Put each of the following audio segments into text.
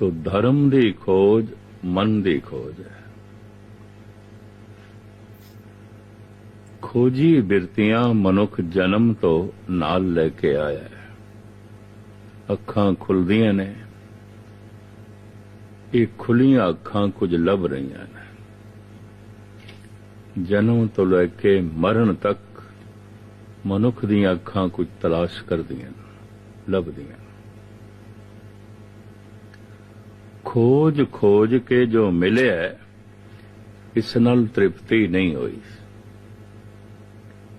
ਤੋ ਧਰਮ ਦੀ ਖੋਜ, ਮਨ ਦੀ ਖੋਜ ਹੈ। ਖੋਜੀ ਬਿਰਤੀਆਂ ਮਨੁੱਖ ਜਨਮ ਤੋਂ ਨਾਲ ਲੈ ਕੇ ਆਇਆ ਹੈ। ਅੱਖਾਂ ਖੁੱਲਦੀਆਂ ਨੇ। ਇਹ ਖੁੱਲੀਆਂ ਅੱਖਾਂ ਕੁਝ ਲੱਭ ਰਹੀਆਂ ਨੇ। ਜਨਮ ਤੋਂ ਲੈ ਕੇ ਮਰਨ ਤੱਕ ਮਨੁੱਖ ਦੀਆਂ ਅੱਖਾਂ ਕੁਝ ਤਲਾਸ਼ ਕਰਦੀਆਂ ਨੇ, ਲੱਭਦੀਆਂ ਨੇ। ਖੋਜ ਖੋਜ ਕੇ ਜੋ ਮਿਲਿਆ, ਇਸ ਨਾਲ ਤ੍ਰਿਪਤੀ ਨਹੀਂ ਹੋਈ।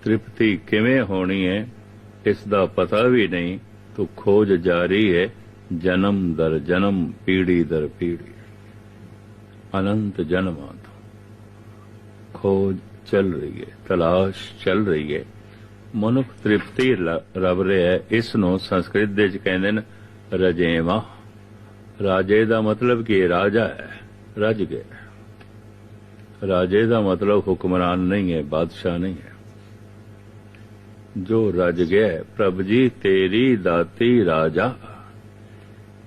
ਤ੍ਰਿਪਤੀ ਕਿਵੇਂ ਹੋਣੀ ਹੈ, ਇਸ ਦਾ ਪਤਾ ਵੀ ਨਹੀਂ। ਤੋ ਖੋਜ ਜਾਰੀ ਹੈ, ਜਨਮ ਦਰ ਜਨਮ, ਪੀੜੀ ਦਰ ਪੀੜੀ। ਅਨੰਤ ਜਨਮਾਂ ਤੋਂ ਖੋਜ ਚੱਲ ਰਹੀ ਹੈ, ਤਲਾਸ਼ ਚੱਲ ਰਹੀ ਹੈ। ਮਨੁੱਖ ਤ੍ਰਿਪਤੀ ਲ- ਲੱਭ ਰਿਹਾ ਹੈ, ਇਸ ਨੂੰ ਸੰਸਕ੍ਰਿਤ ਦੇ ਵਿੱਚ ਕਹਿੰਦੇ ਨੇ ਰਜੇਵਾ। ਰਾਜੇ ਦਾ ਮਤਲਬ ਕਿ ਰਾਜਾ ਹੈ, ਰਜ ਗਿਆ। ਰਾਜੇ ਦਾ ਮਤਲਬ ਹੁਕਮਰਾਨ ਨਹੀਂ ਹੈ, ਬਾਦਸ਼ਾਹ ਨਹੀਂ ਹੈ। ਜੋ ਰਜ ਗਿਆ ਪ੍ਰਭ ਜੀ, ਤੇਰੀ ਦਾਤੀ ਰਾਜਾ।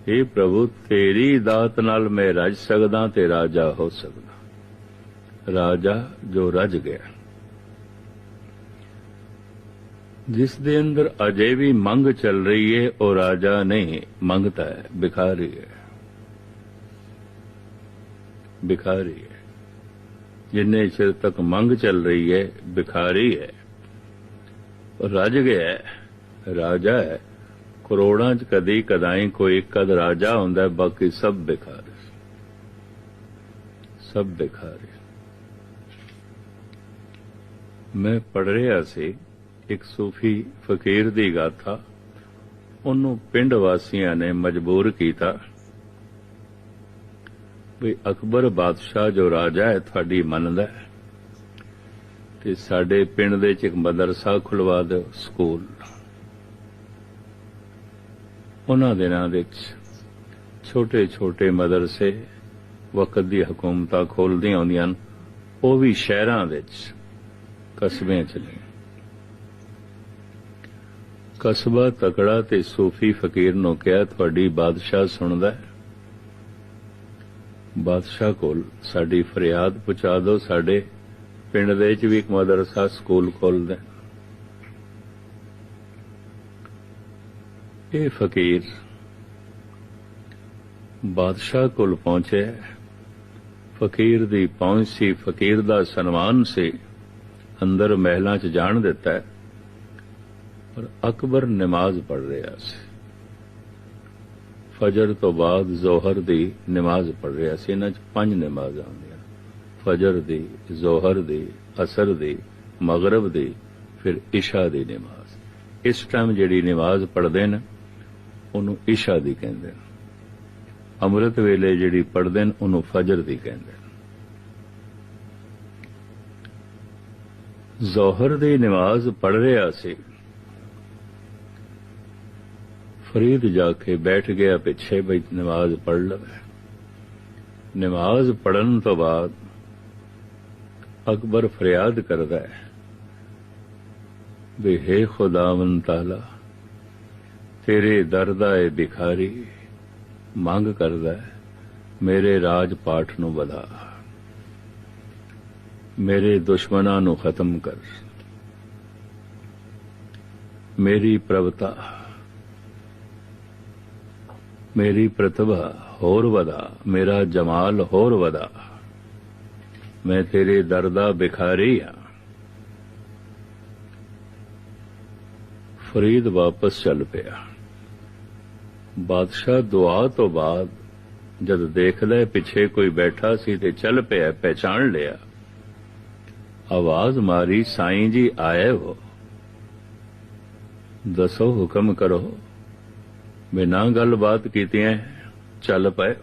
ਇਹ ਪ੍ਰਭੂ, ਤੇਰੀ ਦਾਤ ਨਾਲ ਮੈਂ ਰਜ ਸਕਦਾ ਤੇ ਰਾਜਾ ਹੋ ਸਕਦਾ। ਰਾਜਾ ਜੋ ਰਜ ਗਿਆ, ਜਿਸ ਦੇ ਅੰਦਰ ਅਜੇ ਵੀ ਮੰਗ ਚੱਲ ਰਹੀ ਹੈ, ਉਹ ਰਾਜਾ ਨਹੀਂ, ਮੰਗਤਾ ਹੈ, ਭਿਖਾਰੀ ਹੈ। ਭਿਖਾਰੀ ਹੈ। ਜਿੰਨੇ ਚਿਰ ਤੱਕ ਮੰਗ ਚੱਲ ਰਹੀ ਹੈ ਭਿਖਾਰੀ ਹੈ। ਉਹ ਰਜ ਗਿਆ ਹੈ, ਰਾਜਾ ਹੈ। ਕਰੋੜਾਂ ਚ ਕਦੀ ਕਦਾਈ ਕੋਈ ਕਦ ਰਾਜਾ ਹੁੰਦਾ ਬਾਕੀ ਸਭ ਭਿਖਾਰੀ ਸਭ ਭਿਖਾਰੀ ਮੈਂ ਪੜ ਰਿਹਾ ਸੀ ਇੱਕ ਸੂਫੀ ਫਕੀਰ ਦੀ ਗਾਥਾ। ਉਹਨੂੰ ਪਿੰਡ ਵਾਸੀਆਂ ਨੇ ਮਜਬੂਰ ਕੀਤਾ। ਵੀ ਅਕਬਰ ਬਾਦਸ਼ਾਹ ਜੋ ਰਾਜਾ ਹੈ, ਤੁਹਾਡੀ ਮੰਨਦਾ ਤੇ ਸਾਡੇ ਪਿੰਡ ਦੇ ਚ ਇੱਕ ਮਦਰਸਾ ਖੁਲਵਾ ਦਿਓ, ਸਕੂਲ। ਉਹਨਾਂ ਦਿਨਾਂ ਦੇ ਵਿੱਚ ਛੋਟੇ ਛੋਟੇ ਮਦਰਸੇ ਵਕਤ ਦੀ ਹਕੂਮਤਾਂ ਖੋਲਦੀਆਂ ਹੁੰਦੀਆਂ ਹਨ। ਉਹ ਵੀ ਸ਼ਹਿਰਾਂ ਵਿੱਚ ਕਸਬਿਆਂ ਚ ਨੇ। ਕਸਬਾ ਤਕੜਾ ਤੇ ਸੂਫੀ ਫਕੀਰ ਨੂੰ ਕਿਹਾ, ਤੁਹਾਡੀ ਬਾਦਸ਼ਾਹ ਸੁਣਦਾ ਹੈ। ਬਾਦਸ਼ਾਹ ਕੋਲ ਸਾਡੀ ਫਰਿਆਦ ਪਹੁੰਚਾ ਦਿਓ। ਸਾਡੇ ਪਿੰਡ ਦੇ ਵਿੱਚ ਵੀ ਇੱਕ ਮਦਰਸਾ ਸਕੂਲ ਖੋਲ ਦੇ ਇਹ ਫਕੀਰ ਬਾਦਸ਼ਾਹ ਕੋਲ ਪਹੁੰਚੇ। ਫਕੀਰ ਦੀ ਪਹੁੰਚ ਸੀ। ਫਕੀਰ ਦਾ ਸਨਮਾਨ ਸੀ। ਅੰਦਰ ਮਹਿਲਾਂ 'ਚ ਜਾਣ ਦਿੱਤਾ ਪਰ ਅਕਬਰ ਨਮਾਜ਼ ਪੜ ਰਿਹਾ ਸੀ। ਫਜਰ ਤੋਂ ਬਾਅਦ ਜ਼ੋਹਰ ਦੀ ਨਮਾਜ਼ ਪੜ ਰਿਹਾ ਸੀ, ਇਹਨਾਂ 'ਚ ਪੰਜ ਨਮਾਜ਼ਾਂ ਆਉਂਦੀਆਂ ਫਜਰ ਦੀ, ਜ਼ੋਹਰ ਦੀ, ਅਸਰ ਦੀ, ਮਗਰਬ ਦੀ, ਫਿਰ ਇਸ਼ਾ ਦੀ ਨਮਾਜ਼। ਇਸ ਟਾਈਮ ਜਿਹੜੀ ਨਮਾਜ਼ ਪੜਦੇ ਨੇ, ਉਹਨੂੰ ਇਸ਼ਾ ਦੀ ਕਹਿੰਦੇ ਨੇ। ਅੰਮ੍ਰਿਤ ਵੇਲੇ ਜਿਹੜੀ ਪੜਦੇ ਨੇ, ਉਹਨੂੰ ਫਜਰ ਦੀ ਕਹਿੰਦੇ ਨੇ। ਜ਼ੋਹਰ ਦੀ ਨਮਾਜ਼ ਪੜ ਰਿਹਾ ਸੀ ਫਰੀਦ ਜਾ ਕੇ ਬੈਠ ਗਿਆ, ਪਿੱਛੇ ਬਈ ਨਮਾਜ਼ ਪੜ ਲਵੇ। ਨਮਾਜ਼ ਪੜਨ ਤੋਂ ਬਾਅਦ ਅਕਬਰ ਫਰਿਆਦ ਕਰਦਾ ਹੈ ਵੀ, ਹੈ ਖੁਦਾਵੰ ਤਾਲਾ, ਤੇਰੇ ਦਰ ਦਾ ਇਹ ਭਿਖਾਰੀ ਮੰਗ ਕਰਦਾ ਹੈ, ਮੇਰੇ ਰਾਜ ਪਾਠ ਨੂੰ ਵਧਾ। ਮੇਰੇ ਦੁਸ਼ਮਣਾਂ ਨੂੰ ਖਤਮ ਕਰ। ਮੇਰੀ ਪ੍ਰਭਤਾ ਮੇਰੀ ਪ੍ਰਤਿਭਾ ਹੋਰ ਵਧਾ, ਮੇਰਾ ਜਮਾਲ ਹੋਰ ਵਧਾ। ਮੈਂ ਤੇਰੇ ਦਰ ਦਾ ਬਿਖਾਰੀ ਹਾਂ। ਫਰੀਦ ਵਾਪਸ ਚੱਲ ਪਿਆ। ਬਾਦਸ਼ਾਹ ਦੁਆ ਤੋਂ ਬਾਅਦ ਜਦ ਦੇਖ ਲੈ ਪਿੱਛੇ ਕੋਈ ਬੈਠਾ ਸੀ ਤੇ ਚੱਲ ਪਿਆ, ਪਹਿਚਾਣ ਲਿਆ। ਆਵਾਜ਼ ਮਾਰੀ, ਸਾਈਂ ਜੀ, ਆਏ ਹੋ। ਦੱਸੋ ਹੁਕਮ ਕਰੋ। ਬਿਨਾਂ ਗੱਲਬਾਤ ਕੀਤੀਆਂ ਚੱਲ ਪਏ।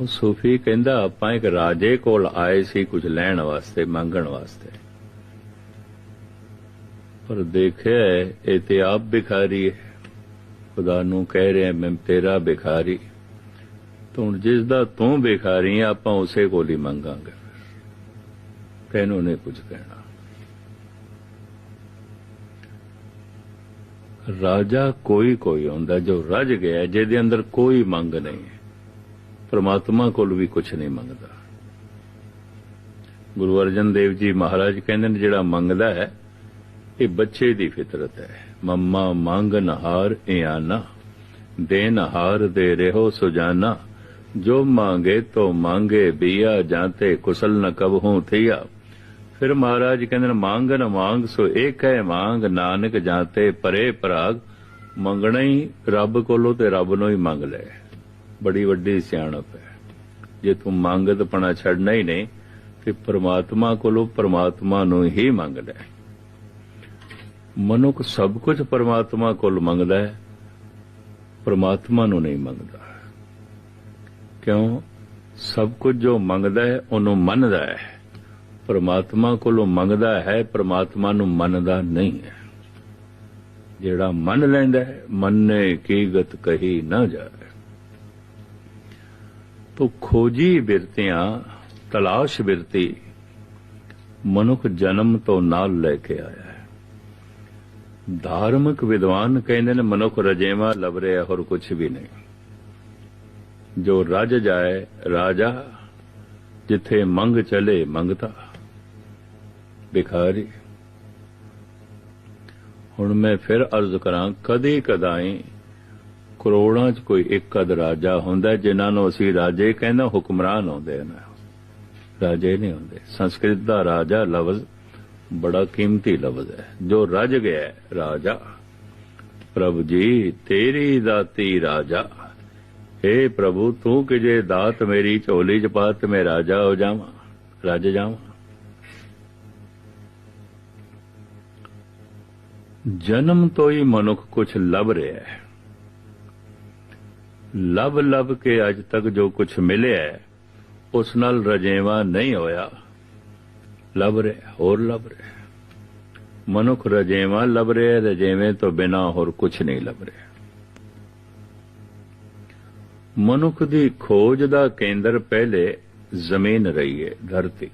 ਉਹ ਸੂਫੀ ਕਹਿੰਦਾ, ਆਪਾਂ ਇੱਕ ਰਾਜੇ ਕੋਲ ਆਏ ਸੀ ਕੁਝ ਲੈਣ ਵਾਸਤੇ, ਮੰਗਣ ਵਾਸਤੇ। ਪਰ ਦੇਖਿਆ ਇਹ ਤੇ ਆਪ ਭਿਖਾਰੀ ਹੈ ਖੁਦਾ ਨੂੰ ਕਹਿ ਰਿਹਾ ਮੈਂ ਤੇਰਾ ਭਿਖਾਰੀ। ਤੂੰ ਜਿਸ ਦਾ ਤੂੰ ਭਿਖਾਰੀ ਹੈ ਆਪਾਂ ਉਸੇ ਕੋਲ ਹੀ ਮੰਗਾਂਗੇ। ਤੈਨੂੰ ਨੇ ਕੁਝ ਕਹਿਣਾ। ਰਾਜਾ ਕੋਈ ਕੋਈ ਹੁੰਦਾ ਜੋ ਰਜ ਗਿਆ, ਜਿਹਦੇ ਅੰਦਰ ਕੋਈ ਮੰਗ ਨਹੀਂ ਹੈ। ਪ੍ਰਮਾਤਮਾ ਕੋਲ ਵੀ ਕੁਝ ਨਹੀਂ ਮੰਗਦਾ। ਗੁਰੂ ਅਰਜਨ ਦੇਵ ਜੀ ਮਹਾਰਾਜ ਕਹਿੰਦੇ ਨੇ, ਜਿਹੜਾ ਮੰਗਦਾ ਹੈ, ਇਹ ਬੱਚੇ ਦੀ ਫਿਤਰਤ ਹੈ। ਮੰਮਾ ਮੰਗ ਨਹਾਰ ਇਆਨਾ ਦੇ ਨਹਾਰ ਦੇ ਰਹੋ ਸੁਜਾਨਾ। ਜੋ ਮੰਗੇ ਤੋ ਮੰਗੇ, ਬੀਆ ਜਾਂਤੇ ਕੁਸਲ ਨ ਕਬਹੂ ਥੀਆ। ਫਿਰ ਮਹਾਰਾਜ ਕਹਿੰਦੇ ਮੰਗ ਨ ਮੰਗ ਸੋ ਏਕ ਹੈ ਮੰਗ, ਨਾਨਕ ਜਾਂਤੇ ਪਰੇ ਪਰਾਗ, ਮੰਗਣਾ ਹੀ ਰੱਬ ਕੋਲੋਂ ਤੇ ਰੱਬ ਨੂੰ ਹੀ ਮੰਗ ਲੈ। ਬੜੀ ਵੱਡੀ ਸਿਆਣਪ ਹੈ। ਜੇ ਤੂੰ ਮੰਗਤ ਪਣਾ ਛੱਡਣਾ ਹੀ ਨਹੀਂ, ਤੇ ਪ੍ਰਮਾਤਮਾ ਕੋਲੋਂ ਪ੍ਰਮਾਤਮਾ ਨੂੰ ਹੀ ਮੰਗ ਲੈ। ਮਨੁੱਖ ਸਭ ਕੁਝ ਪ੍ਰਮਾਤਮਾ ਕੋਲ ਮੰਗਦਾ ਹੈ, ਪ੍ਰਮਾਤਮਾ ਨੂੰ ਨਹੀਂ ਮੰਗਦਾ। ਕਿਉਂ? ਸਭ ਕੁਝ ਜੋ ਮੰਗਦਾ ਹੈ, ਉਹਨੂੰ ਮੰਨਦਾ ਹੈ। ਪ੍ਰਮਾਤਮਾ ਕੋਲੋਂ ਮੰਗਦਾ ਹੈ, ਪ੍ਰਮਾਤਮਾ ਨੂੰ ਮੰਨਦਾ ਨਹੀਂ ਹੈ। ਜਿਹੜਾ ਮੰਨ ਲੈਂਦਾ ਹੈ, ਮੰਨੇ ਕੀ ਗਤ ਕਹੀ ਨਾ ਜਾਵੇ। ਤੋ ਖੋਜੀ ਬਿਰਤੀਆਂ, ਤਲਾਸ਼ ਬਿਰਤੀ, ਮਨੁੱਖ ਜਨਮ ਤੋਂ ਨਾਲ ਲੈ ਕੇ ਆਇਆ ਹੈ। ਧਾਰਮਿਕ ਵਿਦਵਾਨ ਕਹਿੰਦੇ ਨੇ, ਮਨੁੱਖ ਰਜੇਵਾ ਲੱਭ ਰਿਹਾ ਹੋਰ ਕੁਝ ਵੀ ਨਹੀਂ। ਜੋ ਰਜ ਜਾਏ, ਰਾਜਾ, ਜਿੱਥੇ ਮੰਗ ਚਲੇ, ਮੰਗਤਾ। ਭਿਖਾਰੀ। ਹੁਣ ਮੈਂ ਫਿਰ ਅਰਜ਼ ਕਰਾਂ, ਕਦੇ ਕਦਾਈ ਕਰੋੜਾਂ 'ਚ ਕੋਈ ਇੱਕ ਅਦ ਰਾਜਾ ਹੁੰਦਾ ਜਿਨ੍ਹਾਂ ਨੂੰ ਅਸੀਂ ਰਾਜੇ ਕਹਿੰਦਾ ਹੁਕਮਰਾਨ ਹੁੰਦੇ ਨੇ ਰਾਜੇ ਨਹੀਂ ਹੁੰਦੇ। ਸੰਸਕ੍ਰਿਤ ਦਾ ਰਾਜਾ ਲਫ਼ਜ਼ ਬੜਾ ਕੀਮਤੀ ਲਫ਼ਜ਼ ਹੈ। ਜੋ ਰਜ ਗਿਆ ਰਾਜਾ। ਪ੍ਰਭੂ ਜੀ, ਤੇਰੀ ਦਾਤੀ ਰਾਜਾ। ਏ ਪ੍ਰਭੂ, ਤੂੰ ਕਿ ਜੇ ਦਾਤ ਮੇਰੀ ਝੋਲੀ ਚ ਪਾ ਤੇ ਮੈਂ ਰਾਜਾ ਹੋ ਜਾਵਾਂ। ਰਜ ਜਾਵਾਂ। ਜਨਮ ਤੋਂ ਹੀ ਮਨੁੱਖ ਕੁਝ ਲੱਭ ਰਿਹਾ ਹੈ। ਲੱਭ ਲੱਭ ਕੇ ਅੱਜ ਤੱਕ ਜੋ ਕੁਝ ਮਿਲਿਆ ਉਸ ਨਾਲ ਰਜੇਵਾ ਨਹੀਂ ਹੋਇਆ। ਲੱਭ ਰਿਹਾ, ਹੋਰ ਲੱਭ ਰਿਹਾ। ਮਨੁੱਖ ਰਜੇਵਾ ਲੱਭ ਰਿਹਾ ਰਜੇਵੇਂ ਤੋਂ ਬਿਨਾ ਹੋਰ ਕੁਝ ਨਹੀਂ ਲੱਭ ਰਿਹਾ। ਮਨੁੱਖ ਦੀ ਖੋਜ ਦਾ ਕੇਂਦਰ ਪਹਿਲੇ ਜ਼ਮੀਨ ਰਹੀ ਹੈ, ਧਰਤੀ।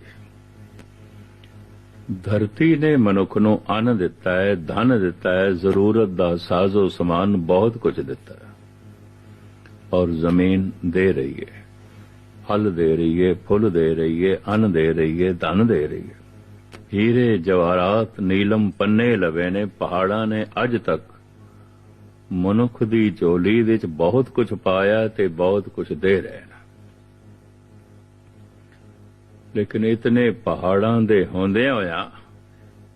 ਧਰਤੀ ਨੇ ਮਨੁੱਖ ਨੂੰ ਅੰਨ ਦਿੱਤਾ ਹੈ, ਧਨ ਦਿੱਤਾ ਹੈ, ਜ਼ਰੂਰਤ ਦਾ ਸਾਜ਼ੋ ਸਮਾਨ ਬਹੁਤ ਕੁਝ ਦਿੱਤਾ ਹੈ। ਔਰ ਜ਼ਮੀਨ ਦੇ ਰਹੀ ਹੈ। ਫਲ ਦੇ ਰਹੀ ਹੈ, ਫੁੱਲ ਦੇ ਰਹੀ ਹੈ, ਅੰਨ ਦੇ ਰਹੀ ਹੈ, ਧਨ ਦੇ ਰਹੀ ਹੈ। ਹੀਰੇ, ਜਵਾਹਰਾਤ, ਨੀਲਮ ਪੰਨੇ ਲਵੇ ਨੇ, ਪਹਾੜਾਂ ਨੇ ਅੱਜ ਤੱਕ ਮਨੁੱਖ ਦੀ ਝੋਲੀ ਦੇ ਵਿੱਚ ਬਹੁਤ ਕੁਝ ਪਾਇਆ ਤੇ ਬਹੁਤ ਕੁਝ ਦੇ ਰਹੇ ਲੇਕਿਨ ਇਤਨੇ ਪਹਾੜਾਂ ਦੇ ਹੁੰਦਿਆਂ ਹੋਇਆ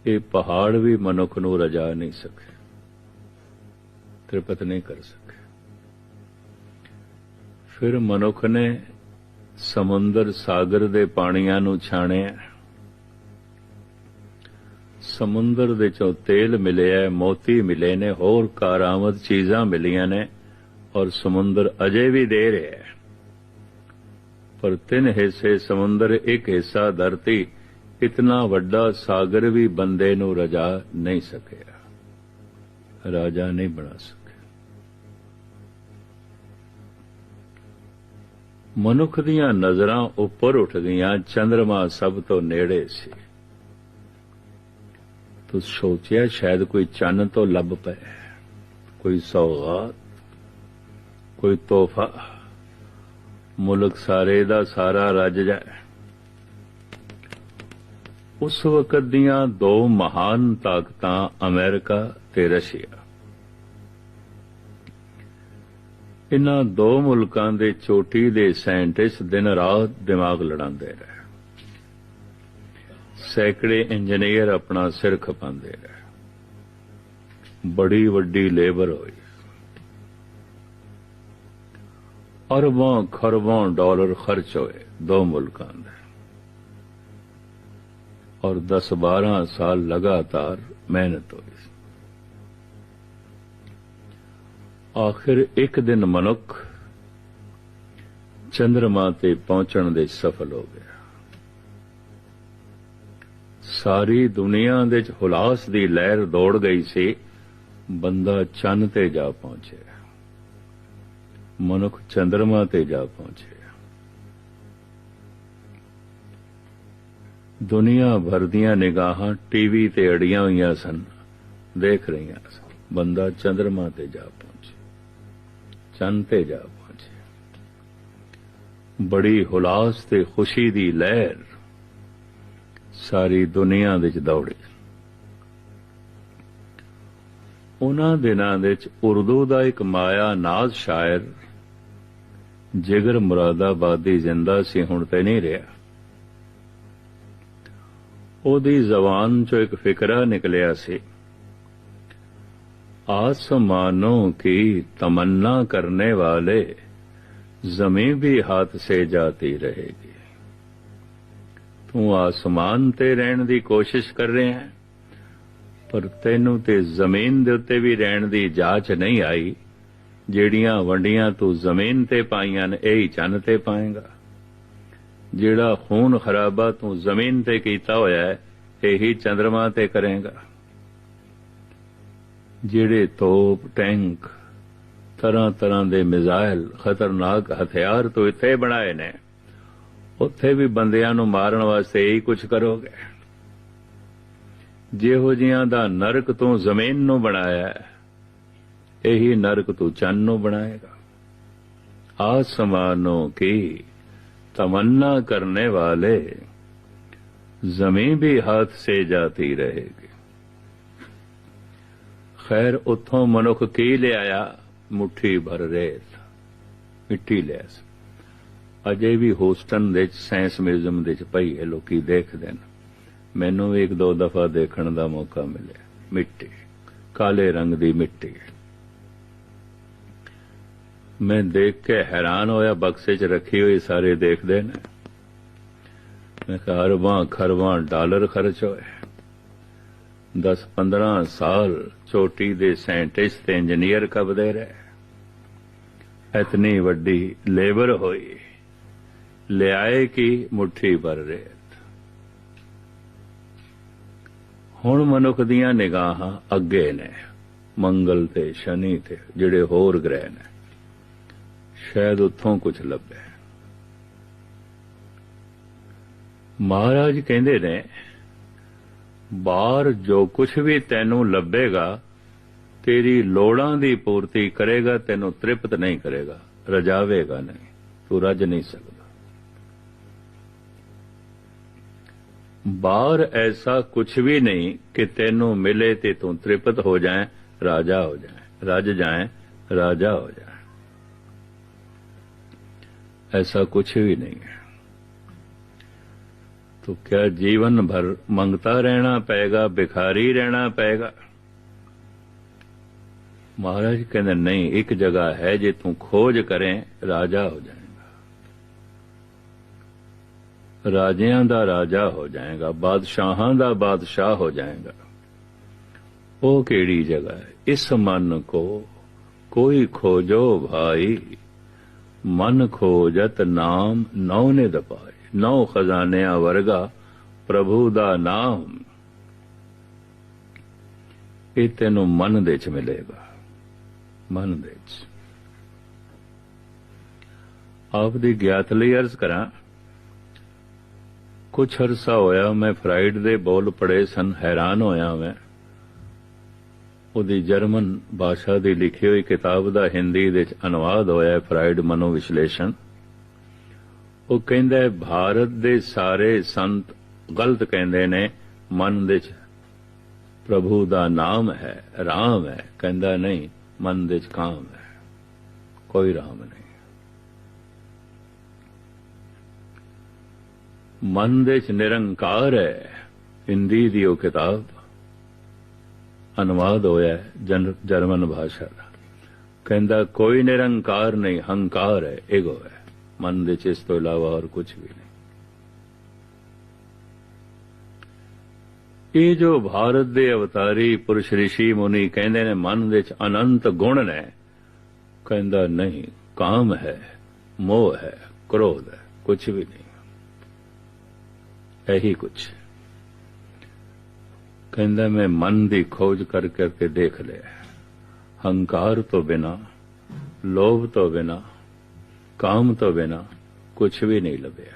ਇਹ ਪਹਾੜ ਵੀ ਮਨੁੱਖ ਨੂੰ ਰਜਾ ਨਹੀਂ ਸਕੇ, ਤ੍ਰਿਪਤ ਨਹੀਂ ਕਰ ਸਕੇ। ਫਿਰ ਮਨੁੱਖ ਨੇ ਸਮੁੰਦਰ ਸਾਗਰ ਦੇ ਪਾਣੀਆਂ ਨੂੰ ਛਾਣਿਆ। ਸਮੁੰਦਰ ਦੇ ਚੋਂ ਤੇਲ ਮਿਲਿਆ ਮੋਤੀ ਮਿਲੇ ਨੇ, ਹੋਰ ਕਾਰਾਮਦ ਚੀਜ਼ਾਂ ਮਿਲੀਆਂ ਨੇ ਔਰ ਸਮੁੰਦਰ ਅਜੇ ਵੀ ਦੇ ਰਿਹਾ ਹੈ ਪਰ ਤਿੰਨ ਹਿੱਸੇ ਸਮੁੰਦਰ ਇੱਕ ਹਿੱਸਾ ਧਰਤੀ, ਇਤਨਾ ਵੱਡਾ ਸਾਗਰ ਵੀ ਬੰਦੇ ਨੂੰ ਰਜਾ ਨਹੀਂ ਸਕਿਆ। ਰਾਜਾ ਨਹੀਂ ਬਣਾ ਸਕਿਆ। ਮਨੁੱਖ ਦੀਆਂ ਨਜ਼ਰਾਂ ਉੱਪਰ ਉੱਠ ਗਈਆਂ ਚੰ드ਰਮਾ ਸਭ ਤੋਂ ਨੇੜੇ ਸੀ। ਤੂੰ ਸੋਚਿਆ ਸ਼ਾਇਦ ਕੋਈ ਚੰਨ ਤੋਂ ਲੱਭ ਪਿਆ ਕੋਈ ਸੌਗਾਤ, ਕੋਈ ਤੋਹਫਾ। ਮੁਲਕ ਸਾਰੇ ਦਾ ਸਾਰਾ ਰੱਜ ਜਾਏ। ਉਸ ਵਕਤ ਦੀਆਂ ਦੋ ਮਹਾਨ ਤਾਕਤਾਂ ਅਮਰੀਕਾ ਤੇ ਰਸ਼ੀਆ। ਇਨ੍ਹਾਂ ਦੋ ਮੁਲਕਾਂ ਦੇ ਚੋਟੀ ਦੇ ਸਾਇੰਟਿਸਟ ਦਿਨ ਰਾਤ ਦਿਮਾਗ ਲੜਾਉਂਦੇ ਰਹੇ। ਸੈਂਕੜੇ ਇੰਜੀਨੀਅਰ ਆਪਣਾ ਸਿਰ ਖਪਾਉਂਦੇ ਰਹੇ। ਬੜੀ ਵੱਡੀ ਲੇਬਰ ਹੋਈ। ਅਰਬਾਂ ਖਰਬਾਂ ਡਾਲਰ ਖਰਚ ਹੋਏ ਦੋ ਮੁਲਕਾਂ ਦੇ ਔਰ 10-12 ਸਾਲ ਲਗਾਤਾਰ ਮਿਹਨਤ ਹੋਈ ਆਖਿਰ ਇੱਕ ਦਿਨ ਮਨੁੱਖ ਚੰ드ਰਮਾ ਤੇ ਪਹੁੰਚਣ ਦੇ ਸਫਲ ਹੋ ਗਿਆ ਸਾਰੀ ਦੁਨੀਆ ਦੇ ਚ ਹੁਲਾਸ ਦੀ ਲਹਿਰ ਦੌੜ ਗਈ ਸੀ ਬੰਦਾ ਚੰਨ ਤੇ ਜਾ ਪਹੁੰਚਿਆ ਮਨੁੱਖ ਚੰ드ਰਮਾ ਤੇ ਜਾ ਪਹੁੰਚਿਆ ਦੁਨੀਆ ਭਰ ਦੀਆਂ ਨਿਗਾਹਾਂ ਟੀਵੀ ਤੇ ਅੜੀਆਂ ਹੋਈਆਂ ਸਨ। ਦੇਖ ਰਹੀਆਂ ਸਨ। ਬੰਦਾ ਚੰ드ਰਮਾ ਤੇ ਜਾ ਪਹੁੰਚੇ। ਚੰਨ ਤੇ ਜਾ ਪਹੁੰਚੇ। ਬੜੀ ਹੁਲਾਸ ਤੇ ਖੁਸ਼ੀ ਦੀ ਲਹਿਰ ਸਾਰੀ ਦੁਨੀਆ ਵਿੱਚ ਦੌੜੀ। ਉਹਨਾਂ ਦਿਨਾਂ ਵਿੱਚ ਉਰਦੂ ਦਾ ਇੱਕ ਮਾਇਆ ਨਾਜ਼ ਸ਼ਾਇਰ ਜਿਗਰ ਮੁਰਾਦਾਬਾਦੀ ਜ਼ਿੰਦਾ ਸੀ ਹੁਣ ਤੇ ਨਹੀਂ ਰਿਹਾ ਉਹਦੀ ਜ਼ਬਾਨ ਚੋਂ ਇੱਕ ਫਿਕਰਾ ਨਿਕਲਿਆ ਸੀ आसमानों की तमन्ना करने वाले जमीन भी हाथ से जाती रहेगी ਤੂੰ ਆਸਮਾਨ ਤੇ ਰਹਿਣ ਦੀ ਕੋਸ਼ਿਸ਼ ਕਰ ਰਿਹਾ ਹੈ ਪਰ ਤੈਨੂੰ ਤੇ ਜ਼ਮੀਨ ਦੇ ਉੱਤੇ ਵੀ ਰਹਿਣ ਦੀ ਜਾਂਚ ਨਹੀਂ ਆਈ ਜਿਹੜੀਆਂ ਵੰਡੀਆਂ ਤੂੰ ਜ਼ਮੀਨ ਤੇ ਪਾਈਆਂ ਨੇ ਇਹ ਹੀ ਚੰਨ ਤੇ ਪਾਏਗਾ। ਜਿਹੜਾ ਖੂਨ ਖਰਾਬਾ ਤੂੰ ਜ਼ਮੀਨ ਤੇ ਕੀਤਾ ਹੋਇਆ ਹੈ ਇਹੀ ਚੰ드ਰਮਾ ਤੇ ਕਰੇਗਾ। ਜਿਹੜੇ ਤੋਪ ਟੈਂਕ ਤਰ੍ਹਾਂ ਤਰ੍ਹਾਂ ਦੇ ਮਿਜ਼ਾਈਲ ਖਤਰਨਾਕ ਹਥਿਆਰ ਤੋਂ ਇੱਥੇ ਬਣਾਏ ਨੇ ਉੱਥੇ ਵੀ ਬੰਦਿਆਂ ਨੂੰ ਮਾਰਨ ਵਾਸਤੇ ਇਹੀ ਕੁਝ ਕਰੋਗੇ। ਜਿਹੋ ਜਿਹਾਂ ਦਾ ਨਰਕ ਤੋਂ ਜ਼ਮੀਨ ਨੂੰ ਬਣਾਇਆ ਹੈ, ਇਹੀ ਨਰਕ ਤੂੰ ਚੰਨ ਨੂੰ ਬਣਾਏਗਾ ਆਸਮਾਨੋਂ ਕੀ तमन्ना करने वाले जमीन भी हाथ से जाती रहेगी ਖੈਰ ਉਥੋਂ ਮਨੁੱਖ ਕੀ ਲਿਆਇਆ ਮੁਠੀ ਭਰ ਰੇਤ ਮਿੱਟੀ ਲਿਆ ਸੀ ਅਜੇ ਵੀ ਹੋਸਟਨ ਦੇ ਵਿੱਚ ਸਾਇੰਸ ਮਿਊਜ਼ੀਅਮ ਦੇ ਵਿੱਚ ਪਈ ਹੈ ਲੋਕੀ ਦੇਖਦੇ ਨੇ ਮੈਨੂੰ ਵੀ ਇੱਕ ਦੋ ਦਫਾ ਦੇਖਣ ਦਾ ਮੌਕਾ ਮਿਲਿਆ ਮਿੱਟੀ ਕਾਲੇ ਰੰਗ ਦੀ ਮਿੱਟੀ ਮੈਂ ਦੇਖ ਕੇ ਹੈਰਾਨ ਹੋਇਆ, ਬਕਸੇ 'ਚ ਰੱਖੀ ਹੋਈ ਸਾਰੇ ਦੇਖਦੇ ਨੇ। ਮੈਂ ਕਿਹਾ, ਅਰਬਾਂ ਖਰਬਾਂ ਡਾਲਰ ਖਰਚ ਹੋਏ। 10-15 ਸਾਲ ਚੋਟੀ ਦੇ ਸਾਇੰਟਿਸਟ ਤੇ ਇੰਜੀਨੀਅਰ ਕਬਦੇ ਰਹੇ। ਇਤਨੀ ਵੱਡੀ ਲੇਬਰ ਹੋਈ। ਲਿਆਏ ਕਿ ਮੁਠੀ ਭਰ ਰੇਤ। ਹੁਣ ਮਨੁੱਖ ਦੀਆਂ ਨਿਗਾਹਾਂ ਅੱਗੇ ਨੇ। ਮੰਗਲ ਤੇ ਸ਼ਨੀ ਤੇ ਜਿਹੜੇ ਹੋਰ ਗ੍ਰਹਿ ਨੇ। ਸ਼ਾਇਦ ਉੱਥੋਂ ਕੁਝ ਲੱਭੇ ਮਹਾਰਾਜ ਕਹਿੰਦੇ ਨੇ, ਬਾਹਰ ਜੋ ਕੁਝ ਵੀ ਤੈਨੂੰ ਲੱਭੇਗਾ, ਤੇਰੀ ਲੋੜਾਂ ਦੀ ਪੂਰਤੀ ਕਰੇਗਾ, ਤੈਨੂੰ ਤ੍ਰਿਪਤ ਨਹੀਂ ਕਰੇਗਾ, ਰਜਾਵੇਗਾ ਨਹੀਂ, ਤੂੰ ਰਜ ਨਹੀਂ ਸਕਦਾ। ਬਾਹਰ ਐਸਾ ਕੁਝ ਵੀ ਨਹੀਂ ਕਿ ਤੈਨੂੰ ਮਿਲੇ ਤੇ ਤੂੰ ਤ੍ਰਿਪਤ ਹੋ ਜਾਏ, ਰਾਜਾ ਹੋ ਜਾਏ, ਰਜ ਜਾਏ, ਰਾਜਾ ਹੋ ਜਾਏ। ऐसा कुछ भी नहीं है तो क्या जीवन भर मंगता रहना पड़ेगा भिखारी रहना पड़ेगा महाराज कहते नहीं एक जगह है जे तू खोज करें राजा हो जाएगा राजियां दा राजा हो जाएगा बादशाहां दा बादशाह हो जाएगा वो केड़ी जगह है इस मन को कोई खोजो भाई ਮਨ ਖੋਜਤ ਨਾਮ ਨੌ ਨੇ ਦਪਾਏ ਨੌ ਖਜ਼ਾਨਿਆਂ ਵਰਗਾ ਪ੍ਰਭੂ ਦਾ ਨਾਮ। ਇਹ ਤੈਨੂੰ ਮਨ ਦੇ ਚ ਮਿਲੇਗਾ। ਮਨ ਦੇ ਚ। ਆਪ ਦੀ ਗਿਆਤ ਲਈ ਅਰਜ਼ ਕਰਾਂ, ਕੁਛ ਅਰਸਾ ਹੋਇਆ ਮੈਂ ਫਰਾਈਡ ਦੇ ਬੋਲ ਪੜੇ ਸਨ, ਹੈਰਾਨ ਹੋਇਆ ਮੈਂ। ਉਹਦੀ ਜਰਮਨ ਭਾਸ਼ਾ ਦੀ ਲਿਖੀ ਹੋਈ ਕਿਤਾਬ ਦਾ ਹਿੰਦੀ ਵਿੱਚ ਅਨੁਵਾਦ ਹੋਇਆ ਹੈ ਫਰਾਇਡ ਮਨੋ ਉਹ ਕਹਿੰਦਾ ਹੈ, ਭਾਰਤ ਦੇ ਸਾਰੇ ਸੰਤ ਗਲਤ ਕਹਿੰਦੇ ਨੇ, ਮਨ ਦੇ ਪ੍ਰਭੂ ਦਾ ਨਾਮ ਹੈ, ਰਾਮ ਹੈ। ਕਹਿੰਦਾ, ਨਹੀਂ, ਮਨ ਦੇ ਕਾਮ ਹੈ, ਕੋਈ ਰਾਮ ਨਹੀਂ। ਮਨ ਦੇ ਚ ਨਿਰੰਕਾਰ ਹੈ, ਹਿੰਦੀ ਦੀ ਉਹ ਕਿਤਾਬ। ਅਨੁਵਾਦ ਹੋਇਆ ਜਰਮਨ ਭਾਸ਼ਾ ਦਾ। ਕਹਿੰਦਾ, ਕੋਈ ਨਿਰੰਕਾਰ ਨਹੀਂ, ਹੰਕਾਰ ਹੈ ਈਗੋ ਹੈ। ਮਨ ਦੇ ਇਸ ਤੋਂ ਇਲਾਵਾ ਹੋਰ ਕੁਝ ਵੀ ਨਹੀਂ। ਇਹ ਜੋ ਭਾਰਤ ਦੇ ਅਵਤਾਰੀ ਪੁਰਸ਼ ਰਿਸ਼ੀ ਮੁਨੀ ਕਹਿੰਦੇ ਨੇ, ਮਨ ਦੇ ਚ ਅਨੰਤ ਗੁਣ ਨੇ। ਕਹਿੰਦਾ, ਨਹੀਂ, ਕਾਮ ਹੈ, ਮੋਹ ਹੈ, ਕ੍ਰੋਧ ਹੈ ਕੁਝ ਵੀ ਨਹੀਂ। ਇਹੀ ਕੁਝ ਕਹਿੰਦਾ, ਮੈਂ ਮਨ ਦੀ ਖੋਜ ਕਰ ਕਰਕੇ ਦੇਖ ਲਿਆ ਹੰਕਾਰ ਤੋਂ ਬਿਨਾ, ਲੋਭ ਤੋਂ ਬਿਨਾ, ਕਾਮ ਤੋਂ ਬਿਨਾ ਕੁਝ ਵੀ ਨਹੀਂ ਲੱਭਿਆ।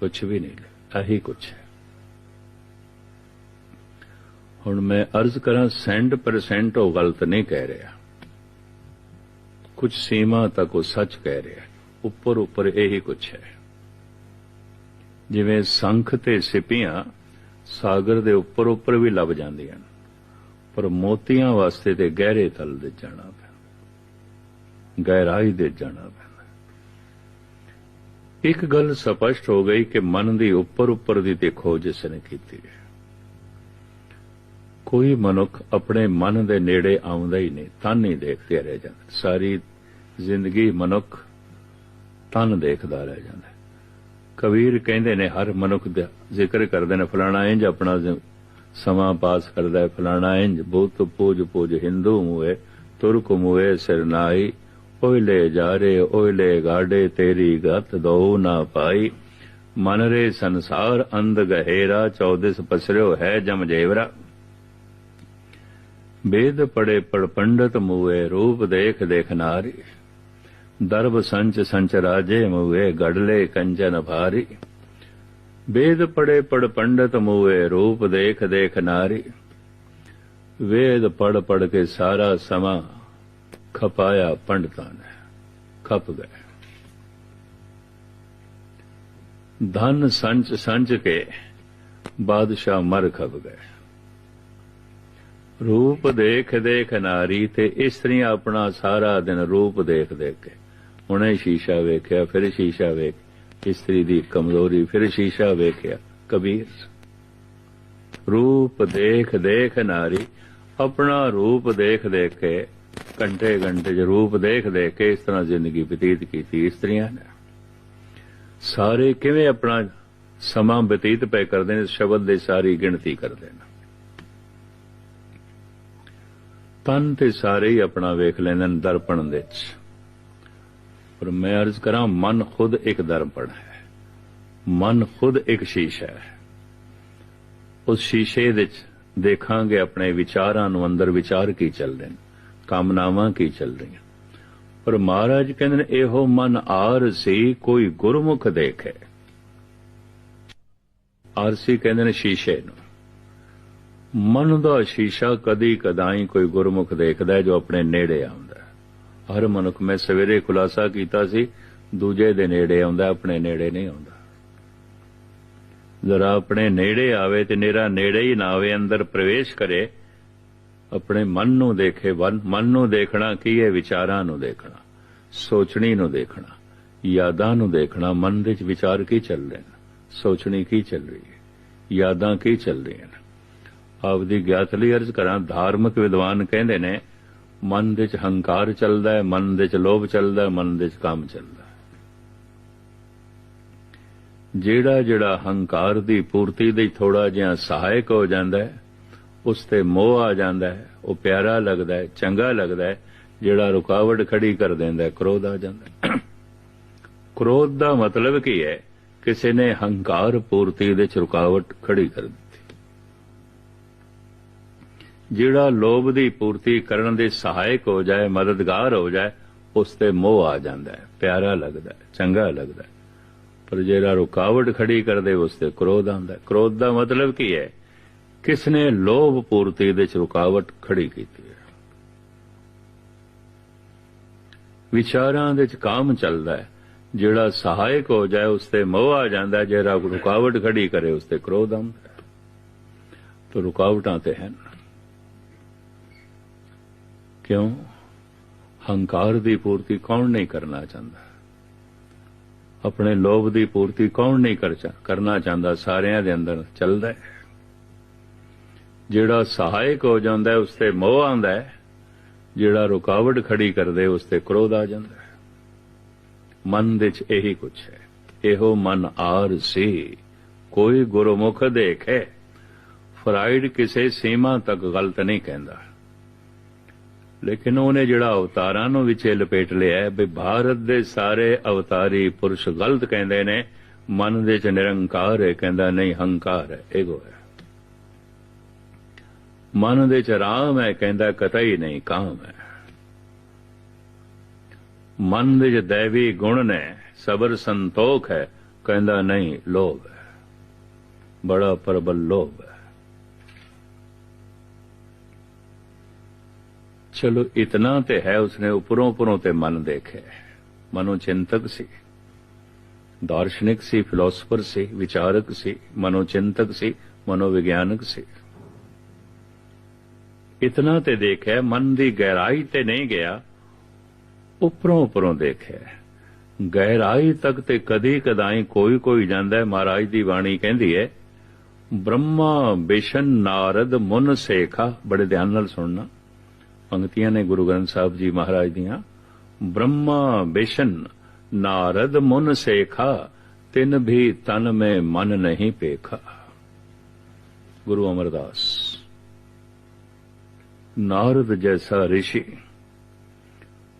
ਕੁਝ ਵੀ ਨਹੀਂ ਲੱਭਿਆ। ਇਹੀ ਕੁਝ ਹੈ। ਹੁਣ ਮੈਂ ਅਰਜ਼ ਕਰਾਂ ਸੈਂਡ ਪਰਸੈਂਟ ਉਹ ਗਲਤ ਨਹੀਂ ਕਹਿ ਰਿਹਾ। ਕੁਝ ਸੀਮਾ ਤੱਕ ਉਹ ਸੱਚ ਕਹਿ ਰਿਹਾ ਉੱਪਰ ਉੱਪਰ ਇਹੀ ਕੁਝ ਹੈ। ਜਿਵੇਂ ਸੰਖ ਤੇ ਸਿਪੀਆਂ ਸਾਗਰ ਦੇ ਉੱਪਰ ਉੱਪਰ ਵੀ ਲੱਭ ਜਾਂਦੀਆਂ ਨੇ, ਪਰ ਮੋਤੀਆਂ ਵਾਸਤੇ ਤੇ ਗਹਿਰੇ ਤਲ ਦੇ ਜਾਣਾ ਪੈਂਦਾ, ਗਹਿਰਾਈ ਦੇ ਜਾਣਾ ਪੈਂਦਾ। ਇੱਕ ਗੱਲ ਸਪਸ਼ਟ ਹੋ ਗਈ ਕਿ ਮਨ ਦੀ ਉੱਪਰ ਉੱਪਰ ਦੀ ਤੇ ਖੋਜ ਇਸ ਨੇ ਕੀਤੀ ਹੈ। ਕੋਈ ਮਨੁੱਖ ਆਪਣੇ ਮਨ ਦੇ ਨੇੜੇ ਆਉਂਦਾ ਹੀ ਨਹੀਂ, ਤਨ ਹੀ ਦੇਖਦੇ ਰਹਿ ਜਾਂਦਾ ਸਾਰੀ ਜ਼ਿੰਦਗੀ ਮਨੁੱਖ ਤਨ ਦੇਖਦਾ ਰਹਿ ਜਾਂਦਾ ਕਬੀਰ ਕਹਿੰਦੇ ਨੇ, ਹਰ ਮਨੁੱਖ ਦਾ ਜ਼ਿਕਰ ਕਰਦੇ ਨੇ, ਫਲਾਣਾ ਇੰਜ ਆਪਣਾ ਸਮਾਂ ਪਾਸ ਕਰਦਾ ਹੈ, ਫਲਾਣਾ ਇੰਜ। ਬਹੁਤ ਪੋਜ ਪੂਜ ਹਿੰਦੂ ਹੋਏ ਤੁਰਕ ਹੋਏ ਸਰਨਾਈ ਓਇਲੇ ਜਾਰੇ ਓਇਲੇ ਗਾੜੇ ਤੇਰੀ ਗਤ ਦੋ ਨਾ ਪਾਈ। ਮਨ ਰੇ ਸੰਸਾਰ ਅੰਧ ਗਹਿਰਾ 14 ਪਸਰਿਓ ਹੈ ਜਮ ਜੇਵਰਾ। ਵੇਦ ਪੜੇ ਪੜ ਪੰਡਤ ਮੂਏ ਰੂਪ ਦੇਖ ਨਾਰੀ। ਦਰਬ ਸੰਚ ਸੰਚ ਰਾਜੇ ਮੂਏ ਗੜਲੇ ਕੰਚਨ ਭਾਰੀ। ਵੇਦ ਪੜੇ ਪੜ ਪੰਡਤ ਮੋਏ ਰੂਪ ਦੇਖ ਦੇਖ ਨਾਰੀ। ਵੇਦ ਪੜ ਪੜ ਕੇ ਸਾਰਾ ਸਮਾਂ ਖਪਾਇਆ ਪੰਡਤਾਂ ਨੇ, ਖਪ ਗਏ। ਧਨ ਸੰਚ ਸੰਚ ਕੇ ਬਾਦਸ਼ਾਹ ਮਰ ਖਪ ਗਏ। ਰੂਪ ਦੇਖ ਦੇਖ ਨਾਰੀ ਤੇ ਇਸਤਰੀਆਂ ਆਪਣਾ ਸਾਰਾ ਦਿਨ ਰੂਪ ਦੇਖ ਦੇਖ ਕੇ, ਹੁਣੇ ਸ਼ੀਸ਼ਾ ਵੇਖਿਆ, ਫਿਰ ਸ਼ੀਸ਼ਾ ਵੇਖ ਇਸਤਰੀ ਦੀ ਕਮਜ਼ੋਰੀ ਫਿਰ ਸ਼ੀਸ਼ਾ ਵੇਖਿਆ, ਕਬੀਰ ਰੂਪ ਦੇਖ ਦੇਖ ਨਾਰੀ, ਆਪਣਾ ਰੂਪ ਦੇਖ ਦੇਖ ਕੇ, ਘੰਟੇ ਘੰਟੇ ਚ ਰੂਪ ਦੇਖ ਦੇਖ ਕੇ ਇਸ ਤਰ੍ਹਾਂ ਜ਼ਿੰਦਗੀ ਬਤੀਤ ਕੀਤੀ ਇਸਤਰੀਆਂ ਨੇ। ਸਾਰੇ ਕਿਵੇਂ ਆਪਣਾ ਸਮਾਂ ਬਤੀਤ ਪਏ ਕਰਦੇ ਨੇ, ਸ਼ਬਦ ਦੇ ਸਾਰੀ ਗਿਣਤੀ ਕਰਦੇ ਨੇ। ਤਨ ਤੇ ਸਾਰੇ ਹੀ ਆਪਣਾ ਵੇਖ ਲੈਂਦੇ ਨੇ ਦਰਪਣ ਦੇ ਵਿੱਚ। ਪਰ ਮੈਂ ਅਰਜ਼ ਕਰਾਂ, ਮਨ ਖੁਦ ਇੱਕ ਦਰਪਣ ਹੈ। ਮਨ ਖੁਦ ਇੱਕ ਸ਼ੀਸ਼ਾ ਹੈ। ਉਸ ਸ਼ੀਸ਼ੇ ਦੇ ਵਿੱਚ ਦੇਖਾਂਗੇ ਆਪਣੇ ਵਿਚਾਰਾਂ ਨੂੰ, ਅੰਦਰ ਵਿਚਾਰ ਕੀ ਚੱਲਦੇ ਨੇ, ਕਾਮਨਾਵਾਂ ਕੀ ਚੱਲ ਰਹੀਆਂ। ਪਰ ਮਹਾਰਾਜ ਕਹਿੰਦੇ ਨੇ, ਇਹੋ ਮਨ ਆਰ ਸੀ, ਕੋਈ ਗੁਰਮੁਖ ਦੇਖੇ। ਆਰਸੀ ਕਹਿੰਦੇ ਨੇ ਸ਼ੀਸ਼ੇ ਨੂੰ। ਮਨ ਦਾ ਸ਼ੀਸ਼ਾ ਕਦੀ ਕਦਾਈ ਕੋਈ ਗੁਰਮੁਖ ਦੇਖਦਾ ਜੋ ਆਪਣੇ ਨੇੜੇ ਆਉਂਦਾ ਹਰ ਮਨੁੱਖ ਮੈਂ ਸਵੇਰੇ ਖੁਲਾਸਾ ਕੀਤਾ ਸੀ, ਦੂਜੇ ਦੇ ਨੇੜੇ ਆਉਂਦਾ, ਆਪਣੇ ਨੇੜੇ ਨਹੀਂ ਆਉਂਦਾ। ਜ਼ਰਾ ਆਪਣੇ ਨੇੜੇ ਆਵੇ ਤੇ ਨੇਰਾ ਨੇੜੇ ਹੀ ਨਾ ਆਵੇ, ਅੰਦਰ ਪ੍ਰਵੇਸ਼ ਕਰੇ, ਆਪਣੇ ਮਨ ਨੂੰ ਦੇਖੇ ਮਨ ਨੂੰ ਦੇਖਣਾ ਕੀ ਹੈ, ਵਿਚਾਰਾਂ ਨੂੰ ਦੇਖਣਾ, ਸੋਚਣੀ ਨੂੰ ਦੇਖਣਾ, ਯਾਦਾਂ ਨੂੰ ਦੇਖਣਾ, ਮਨ ਦੇ ਵਿੱਚ ਵਿਚਾਰ ਕੀ ਚੱਲ ਰਹੇ ਨੇ ਸੋਚਣੀ ਕੀ ਚੱਲ ਰਹੀ ਹੈ, ਯਾਦਾਂ ਕੀ ਚੱਲ ਰਹੀਆਂ ਨੇ ਆਪਦੀ ਗਿਆਤ ਲਈ ਅਰਜ਼ ਕਰਾਂ, ਧਾਰਮਿਕ ਵਿਦਵਾਨ ਕਹਿੰਦੇ ਨੇ ਮਨ ਦੇ ਚ ਹੰਕਾਰ ਚੱਲਦਾ ਹੈ, ਮਨ ਦੇ ਚ ਲੋਭ ਚੱਲਦਾ ਹੈ, ਮਨ ਦੇ ਚ ਕਾਮ ਚੱਲਦਾ ਹੈ। ਜਿਹੜਾ ਜਿਹੜਾ ਹੰਕਾਰ ਦੀ ਪੂਰਤੀ ਦੇ ਥੋੜਾ ਜਿਹਾ ਸਹਾਇਕ ਹੋ ਜਾਂਦਾ ਹੈ, ਉਸ ਤੇ ਮੋਹ ਆ ਜਾਂਦਾ ਹੈ, ਉਹ ਪਿਆਰਾ ਲੱਗਦਾ ਹੈ, ਚੰਗਾ ਲੱਗਦਾ ਹੈ, ਜਿਹੜਾ ਰੁਕਾਵਟ ਖੜੀ ਕਰ ਦਿੰਦਾ ਹੈ, ਕ੍ਰੋਧ ਆ ਜਾਂਦਾ ਹੈ। ਕ੍ਰੋਧ ਦਾ ਮਤਲਬ ਕੀ ਹੈ? ਕਿਸੇ ਨੇ ਹੰਕਾਰ ਪੂਰਤੀ ਦੇ ਚ ਰੁਕਾਵਟ ਖੜੀ ਕਰ ਦਿੱਤੀ ਜਿਹੜਾ ਲੋਭ ਦੀ ਪੂਰਤੀ ਕਰਨ ਦੇ ਸਹਾਇਕ ਹੋ ਜਾਏ, ਮਦਦਗਾਰ ਹੋ ਜਾਏ, ਉਸ ਤੇ ਮੋਹ ਆ ਜਾਂਦਾ ਹੈ, ਪਿਆਰਾ ਲੱਗਦਾ ਹੈ, ਚੰਗਾ ਲੱਗਦਾ ਹੈ। ਪਰ ਜਿਹੜਾ ਰੁਕਾਵਟ ਖੜੀ ਕਰਦੇ, ਉਸ ਤੇ ਕ੍ਰੋਧ ਆਉਂਦਾ ਹੈ। ਕ੍ਰੋਧ ਦਾ ਮਤਲਬ ਕੀ ਹੈ? ਕਿਸ ਨੇ ਲੋਭ ਪੂਰਤੀ ਦੇ ਚ ਰੁਕਾਵਟ ਖੜੀ ਕੀਤੀ ਹੈ? ਵਿਚਾਰਾਂ ਦੇ ਚ ਕਾਮ ਚੱਲਦਾ ਹੈ। ਜਿਹੜਾ ਸਹਾਇਕ ਹੋ ਜਾਏ, ਉਸ ਤੇ ਮੋਹ ਆ ਜਾਂਦਾ ਜਿਹੜਾ ਰੁਕਾਵਟ ਖੜੀ ਕਰੇ, ਉਸ ਤੇ ਕ੍ਰੋਧ ਆਉਂਦਾ ਹੈ। ਤਾਂ ਰੁਕਾਵਟਾਂ ਤੇ ਹਨ। ਕਿਉਂ? ਹੰਕਾਰ ਦੀ ਪੂਰਤੀ ਕੌਣ ਨਹੀਂ ਕਰਨਾ ਚਾਹੁੰਦਾ? ਆਪਣੇ ਲੋਭ ਦੀ ਪੂਰਤੀ ਕੌਣ ਨਹੀਂ ਕਰਨਾ ਚਾਹੁੰਦਾ? ਸਾਰਿਆਂ ਦੇ ਅੰਦਰ ਚੱਲਦਾ ਹੈ। ਜਿਹੜਾ ਸਹਾਇਕ ਹੋ ਜਾਂਦਾ ਹੈ, ਉਸ ਤੇ ਮੋਹ ਆਉਂਦਾ ਹੈ। ਜਿਹੜਾ ਰੁਕਾਵਟ ਖੜੀ ਕਰਦੇ, ਉਸ ਤੇ ਕ੍ਰੋਧ ਆ ਜਾਂਦਾ ਹੈ। ਮਨ ਦੇ ਚ ਇਹੀ ਕੁਝ ਹੈ। ਇਹੋ ਮਨ ਆਰ ਸੀ। ਕੋਈ ਗੁਰਮੁਖ ਦੇਖੇ। ਫਰਾਇਡ ਕਿਸੇ ਸੀਮਾ ਤੱਕ ਗਲਤ ਨਹੀਂ ਕਹਿੰਦਾ। ਲੇਕਿਨ ਉਹਨੇ ਜਿਹੜਾ ਅਵਤਾਰਾਂ ਨੂੰ ਵਿੱਚ ਲਪੇਟ ਲਿਆ ਵੀ ਭਾਰਤ ਦੇ ਸਾਰੇ ਅਵਤਾਰੀ ਪੁਰਸ਼ ਗਲਤ ਕਹਿੰਦੇ ਨੇ, ਮਨ ਦੇ ਚ ਨਿਰੰਕਾਰ ਹੈ, ਕਹਿੰਦਾ ਨਹੀਂ, ਹੰਕਾਰ ਹੈ ਏਗੋ ਹੈ। ਮਨ ਦੇ ਚ ਰਾਮ ਹੈ, ਕਹਿੰਦਾ ਕਤਈ ਨਹੀਂ, ਕਾਮ ਹੈ। ਮਨ ਦੇ ਚ ਦੇਵੀ ਗੁਣ ਨੇ, ਸਬਰ ਸੰਤੋਖ ਹੈ, ਕਹਿੰਦਾ ਨਹੀਂ, ਲੋਭ ਹੈ। ਬੜਾ ਪ੍ਰਬਲ ਲੋਭ ਹੈ। ਚਲੋ ਇਤਨਾ ਤੇ ਹੈ ਉਸਨੇ ਉਪਰੋਂ ਉਪਰੋਂ ਤੇ ਮਨ ਦੇਖਿਆ ਮਨੋ ਚਿੰਤਕ ਸੀ। ਦਾਰਸ਼ਨਿਕ ਸੀ ਫਿਲਾਸਫਰ ਸੀ, ਵਿਚਾਰਕ ਸੀ, ਮਨੋ ਚਿੰਤਕ ਸੀ ਮਨੋਵਿਗਿਆਨਕ ਸੀ। ਇਤਨਾ ਤੇ ਦੇਖਿਆ ਮਨ ਦੀ ਗਹਿਰਾਈ ਤੇ ਨਹੀਂ ਗਿਆ, ਉਪਰੋਂ ਉਪਰੋਂ ਦੇਖਿਆ ਗਹਿਰਾਈ ਤੱਕ ਤੇ ਕਦੀ ਕਦਾਈ ਕੋਈ ਕੋਈ ਜਾਂਦਾ ਮਹਾਰਾਜ ਦੀ ਬਾਣੀ ਕਹਿੰਦੀ ਹੈ, ਬ੍ਰਹਮਾ ਬਿਸ਼ਨ ਨਾਰਦ ਮੁਨ ਸੇਖਾ। ਬੜੇ ਧਿਆਨ ਨਾਲ ਸੁਣਨਾ। ਪੰਕਤੀਆਂ ਨੇ ਗੁਰੂ ਗ੍ਰੰਥ ਸਾਹਿਬ ਜੀ ਮਹਾਰਾਜ ਦੀਆਂ ਬ੍ਰਹਮਾ ਬਿਸ਼ਨ ਨਾਰਦ ਮੁਨ ਸੇਖਾ ਤਿਨ ਵੀ ਤਨ ਮੈਂ ਮਨ ਨਹੀਂ ਪੇਖਾ ਗੁਰੂ ਅਮਰਦਾਸ ਨਾਰਦ ਜੈਸਾ ऋषि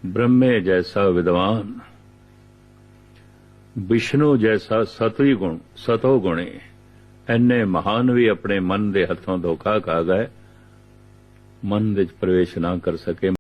ब्रह्मे जैसा विद्वान ਵਿਸ਼ਨੂੰ ਜੈਸਾ ਸਤਵੀ ਗੁਣ ਸਤੋ ਗੁਣੇ ਐਨੇ ਮਹਾਨ ਵੀ ਆਪਣੇ ਮਨ ਦੇ ਹੱਥੋਂ ਧੋਖਾ ਖਾ ਗਏ ਮਨ ਵਿੱਚ ਪ੍ਰਵੇਸ਼ ਨਾ ਕਰ ਸਕੇ।